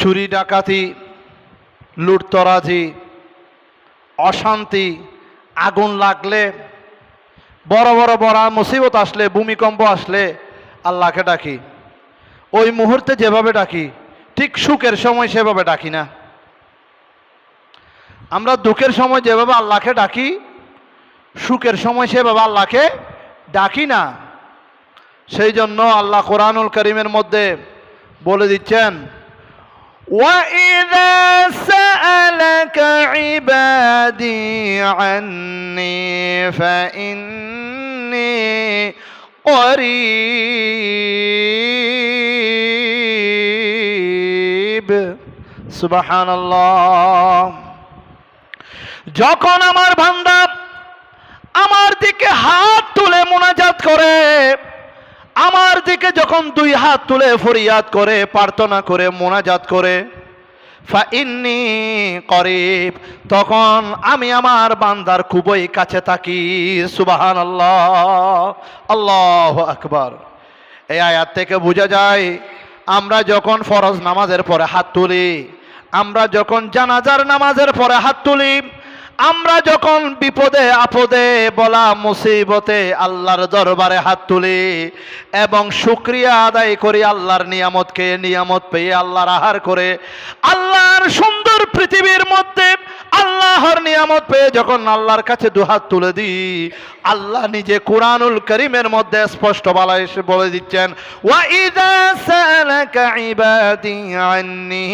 চুরি, ডাকাতি, লুটতরাজি, অশান্তি, আগুন লাগলে, বড় বড় বড় মুসিবত আসলে, ভূমিকম্প আসলে আল্লাহকে ডাকি। ওই মুহূর্তে যেভাবে ডাকি, ঠিক সুখের সময় সেভাবে ডাকি না। আমরা দুঃখের সময় যেভাবে আল্লাহকে ডাকি, সুখের সময় সেভাবে আল্লাহকে ডাকি না। সেই জন্য আল্লাহ কোরআনুল করিমের মধ্যে বলে দিচ্ছেন وإذا سألك عبادي عني فإني قريب سبحان الله যখন আমার বান্দা আমার দিকে হাত তুলে মোনাজাত করে দিকে যখন দুই হাত তুলে ফরিয়াদ করে, প্রার্থনা করে, মোনাজাত করে ফাইন্নি করিব তখন আমি আমার বান্দার খুবই কাছে থাকি। সুবাহান আল্লাহ আল্লাহ আকবার। এই আয়াত থেকে বোঝা যায়, আমরা যখন ফরজ নামাজের পরে হাত তুলি, আমরা যখন জানাজার নামাজের পরে হাত তুলি আমরা যখন বিপদে, আপদে বলা মুসিবতে আল্লাহর দরবারে হাত তুলি এবং শুক্রিয়া আদায় করি আল্লাহর নিয়ামতকে, নিয়ামত পেয়ে আল্লাহর আহার করে, আল্লাহর সুন্দর পৃথিবীর মধ্যে আল্লাহর নিয়ামত পেয়ে যখন আল্লাহর কাছে দুহাত তুলে দিই, আল্লাহ নিজে কোরআনুল করিমের মধ্যে স্পষ্ট বলা এসে বলে দিচ্ছেন ওয়াইদা সালাকা ইবাদি আন্নি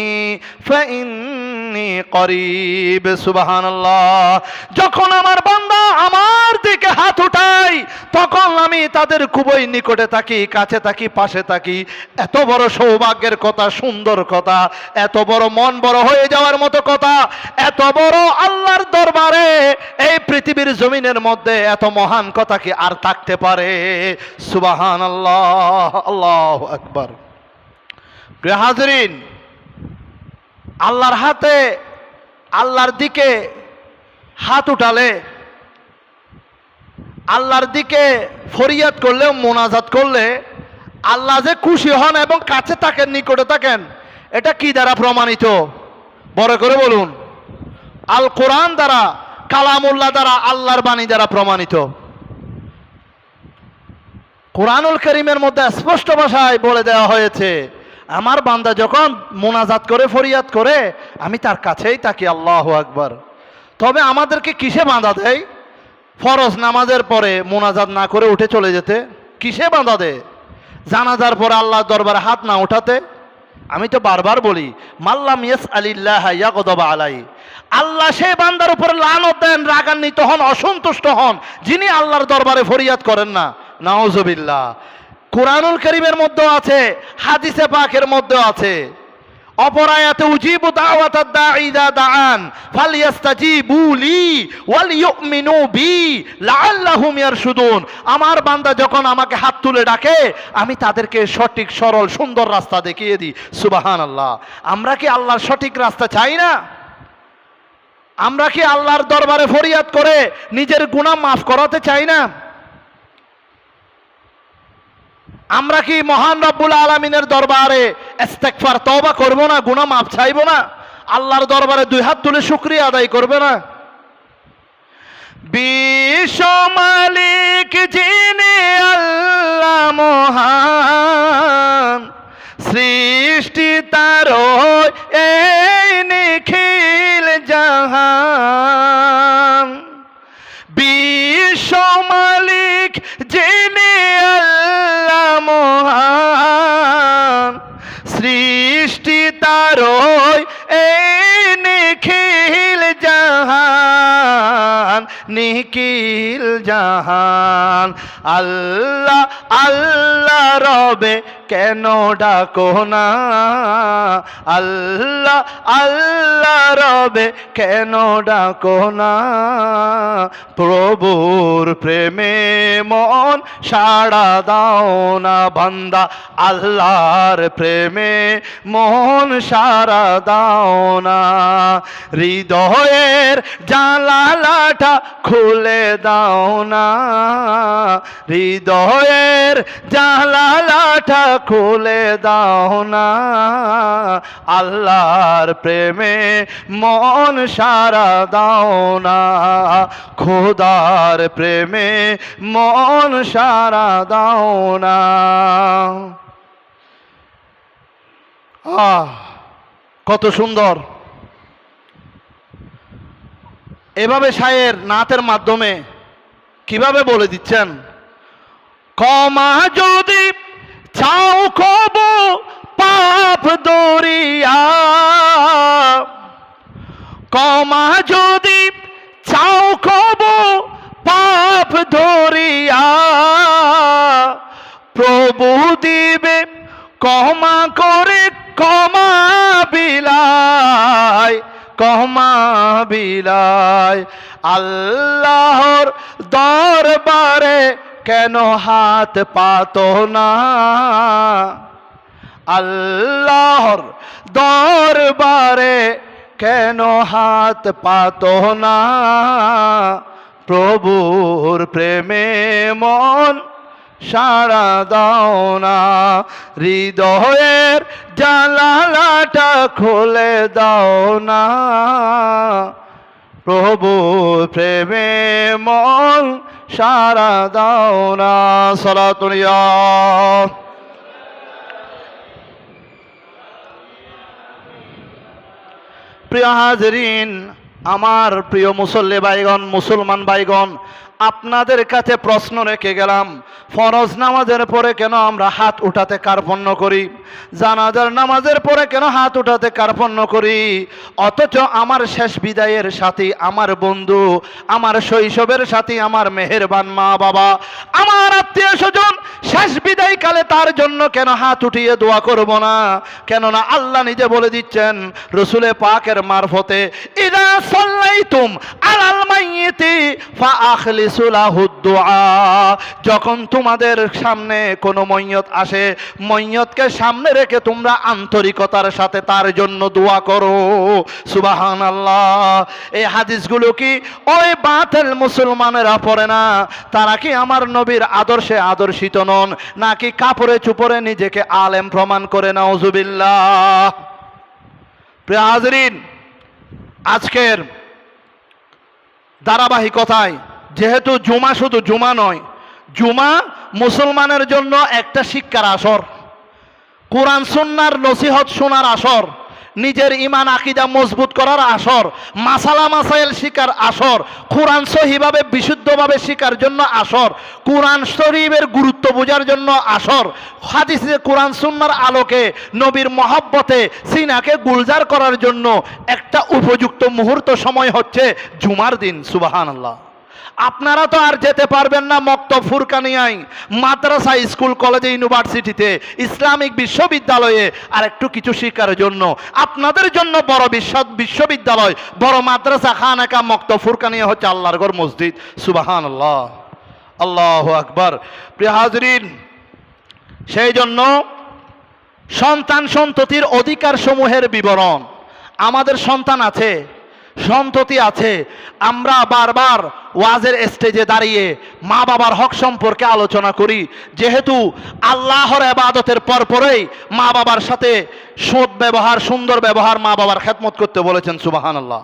যখন আমার বান্দা আমার দিকে হাত উঠাই তখন আমি তাদের খুবই নিকটে থাকি, কাছে থাকি, পাশে থাকি। এত বড় সৌভাগ্যের কথা, সুন্দর কথা, এত বড় মন বড় হয়ে যাওয়ার মতো কথা, এত বড় আল্লাহর দরবারে এই পৃথিবীর জমিনের মধ্যে এত মহান কথা কি আর থাকতে পারে? সুবাহান আল্লাহ আল্লাহ প্রিয় হাজরিন আল্লাহর হাতে, আল্লাহর দিকে হাত উঠালে, আল্লাহর দিকে ফরিয়াদ করলে মোনাজাত করলে আল্লাহ যে খুশি হন এবং কাছে থাকেন, নিকটে থাকেন, এটা কি দ্বারা প্রমাণিত? বড় করে বলুন। আল কোরআন দ্বারা, কালামুল্লাহ দ্বারা, আল্লাহর বাণী দ্বারা প্রমাণিত। কোরআনুল করিমের মধ্যে স্পষ্ট ভাষায় বলে দেওয়া হয়েছে আমার বান্দা যখন মোনাজাত করে, ফরিয়াদ করে, আমি তার কাছেই থাকি, আল্লাহ আকবার। তবে আমাদেরকে কিসে বাঁধা দেয়? ফরজ নামাজের পরে মোনাজাত না করে উঠে চলে যেতে। কিসে বাঁধা দেয়? জানাজার পরে আল্লাহ দরবারে হাত না ওঠাতে আমি তো বারবার বলি মাল্লাম ইয়েস আলিল্লাহ ইয়াকদবা আলাই। আল্লাহ সেই বান্দার উপরে লানত দেন, রাগান্বিত হন, অসন্তুষ্ট হন, যিনি আল্লাহর দরবারে ফরিয়াদ করেন না। নাওজবিল্লাহ কোরআনুল করিমের মধ্যেও আছে, হাদিসে পাকের মধ্যেও আছে। অপরায়াতে উজিবু দাওয়াতাদ দাঈদা দাআন ফালিয়াস্তাজিবু লি ওয়াল ইউমিনু বি লাআল্লাহুম ইয়ারশুদুন। আমার বান্দা যখন আমাকে হাত তুলে ডাকে, আমি তাদেরকে সঠিক, সরল, সুন্দর রাস্তা দেখিয়ে দিই। সুবহানাল্লাহ। আমরা কি আল্লাহর সঠিক রাস্তা চাই না? আমরা কি আল্লাহর দরবারে ফরিয়াদ করে নিজের গুনাহ মাফ করাতে চাই না? আমরা কি মহান রব্বুল আলমিনের দরবারে এস্তেকফার তবা করব না গুণা মাপ চাইব না? আল্লাহর দরবারে দুই হাত তুলে শুক্রিয়া আদায় করবে না? বিশ্ব মালিক যিনি আল্লাহ মহান, সৃষ্টি তার সৃষ্টি তার নিখিল জাহান। আল্লাহ আল্লাহ রবে কেন ডাকো না? আল্লাহ আল্লাহ রবে কেন ডাকো না? প্রভুর প্রেমে মন সাড়া দাও না বান্দা। আল্লাহর প্রেমে মন সাড়া দাও না। হৃদয়ে হৃদয়ের জালালাটা খুলে দাও না। হৃদয়ের জালালাটা খুলে দাও না। আল্লাহর প্রেমে মন সারা দাও না। খোদার প্রেমে মন সারা দাও না। আহ, কত সুন্দর। এভাবে শায়ের নাতের মাধ্যমে কীভাবে বলে দিচ্ছেন? কমা যদি চাও কব পাপ দরিয়া। কমা যদি চাও কব পাপ ধরিয়া প্রভু দিবে কমা করে কমা বিলায়। বিলায়। আল্লাহর দরবারে কেন হাত পাতো না? আল্লাহর দরবারে কেন হাত পাতো না? প্রভুর প্রেমে মন সারা দাও না। হৃদয়ের জালালাটা খুলে দাও না। প্রভু প্রেমে মন সারা দাও না। সলাতুনিয়া প্রিয় হাজরিন, আমার প্রিয় মুসল্লি ভাইগণ, মুসলমান ভাইগণ আপনাদের কাছে প্রশ্ন রেখে গেলাম, ফরজ নামাজের পরে কেন আমরা হাত উঠাতে কার্পণ্য করি? জানাজার নামাজের পরে কেন হাত উঠাতে কার্পণ্য করি? অথচ আমার শেষ বিদায়ের সাথী আমার বন্ধু, আমার শৈশবের সাথী, আমার মেহেরবান মা বাবা আমার আত্মীয় স্বজন, শেষ বিদায়কালে তার জন্য কেন হাত উঠিয়ে দোয়া করব না? কেননা আল্লাহ নিজে বলে দিচ্ছেন, রসুলে পাকের মারফতে, ইদা সাল্লাইতুম আলাল মাইয়িতি ফা দুআ যখন তোমাদের সামনে কোনো মৈয়ত আসে মৈয়তকে সামনে রেখে তোমরা আন্তরিকতার সাথে তার জন্য দোয়া করো। সুবাহান আল্লাহ এই হাদিসগুলো কি, ওই বাতেল মুসলমানেরা পড়ে না? তারা কি আমার নবীর আদর্শে আদর্শিত নন? নাকি কাপড়ে চুপড়ে নিজেকে আলেম প্রমাণ করে? প্রিয় হাজরিন, আজকের ধারাবাহিকতায় যেহেতু জুমা শুধু জুমা নয়, জুমা মুসলমানের জন্য একটা শিক্ষার আসর। কোরআন সুন্নার নসিহত শোনার আসর, নিজের ইমান আকিদা মজবুত করার আসর, মাসালা মাসাইল শিকার আসর, কোরআন সহিভাবে, বিশুদ্ধভাবে শিকার জন্য আসর, কোরআন শরীফের গুরুত্ব বোঝার জন্য আসর, হাদিসে কোরআন সুন্নার আলোকে, নবীর মহাব্বতে, সিনাকে গুলজার করার জন্য একটা উপযুক্ত মুহূর্ত সময় হচ্ছে জুমার দিন সুবাহান আল্লাহ আপনারা তো আর যেতে পারবেন না মক্ত ফুরকানিয়ায়, মাদ্রাসা, স্কুল, কলেজে, ইউনিভার্সিটিতে, ইসলামিক বিশ্ববিদ্যালয়ে আর একটু কিছু শিকার জন্য। আপনাদের জন্য বড় বিশ্ব বিশ্ববিদ্যালয়, বড় মাদ্রাসা, খানাকা, মক্ত ফুরকানিয়া হচ্ছে আল্লাহর মসজিদ। সুবাহান আল্লাহ আল্লাহ আকবর। প্রিয় হাজরিন, সেই জন্য সন্তান সন্ততির অধিকার সমূহের বিবরণ। আমাদের সন্তান আছে, সন্ততি আছে, আমরা বারবার ওয়াজের স্টেজে দাঁড়িয়ে মা বাবার হক সম্পর্কে আলোচনা করি। যেহেতু আল্লাহর এবাদতের পরপরেই মা বাবার সাথে সৎ ব্যবহার, সুন্দর ব্যবহার মা বাবার খেদমত করতে বলেছেন সুবাহান আল্লাহ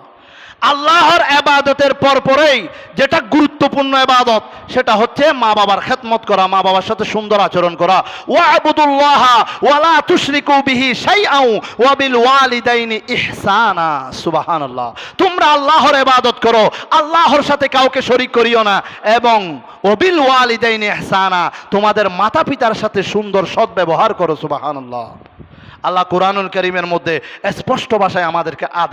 আল্লাহর এবাদতের পরপরেই যেটা গুরুত্বপূর্ণ এবাদত, সেটা হচ্ছে মা বাবার খেদমত করা, মা বাবার সাথে সুন্দর আচরণ করা। ওয়াবুদুল্লাহ ওয়ালা তুশরিকু বিহি শাইআউ ওয়া বিল ওয়ালিদাইনি ইহসানা, সুবহানাল্লাহ। তোমরা আল্লাহর ইবাদত করো, আল্লাহর সাথে কাউকে শরীক করিও না, এবং ওবিল ওয়ালিদাইনি ইহসানা, তোমাদের মাতা পিতার সাথে সুন্দর সৎ ব্যবহার করো, সুবহানাল্লাহ। আল্লাহ কোরআনুল করিমের মধ্যে স্পষ্ট ভাষায় আমাদেরকে আদেশ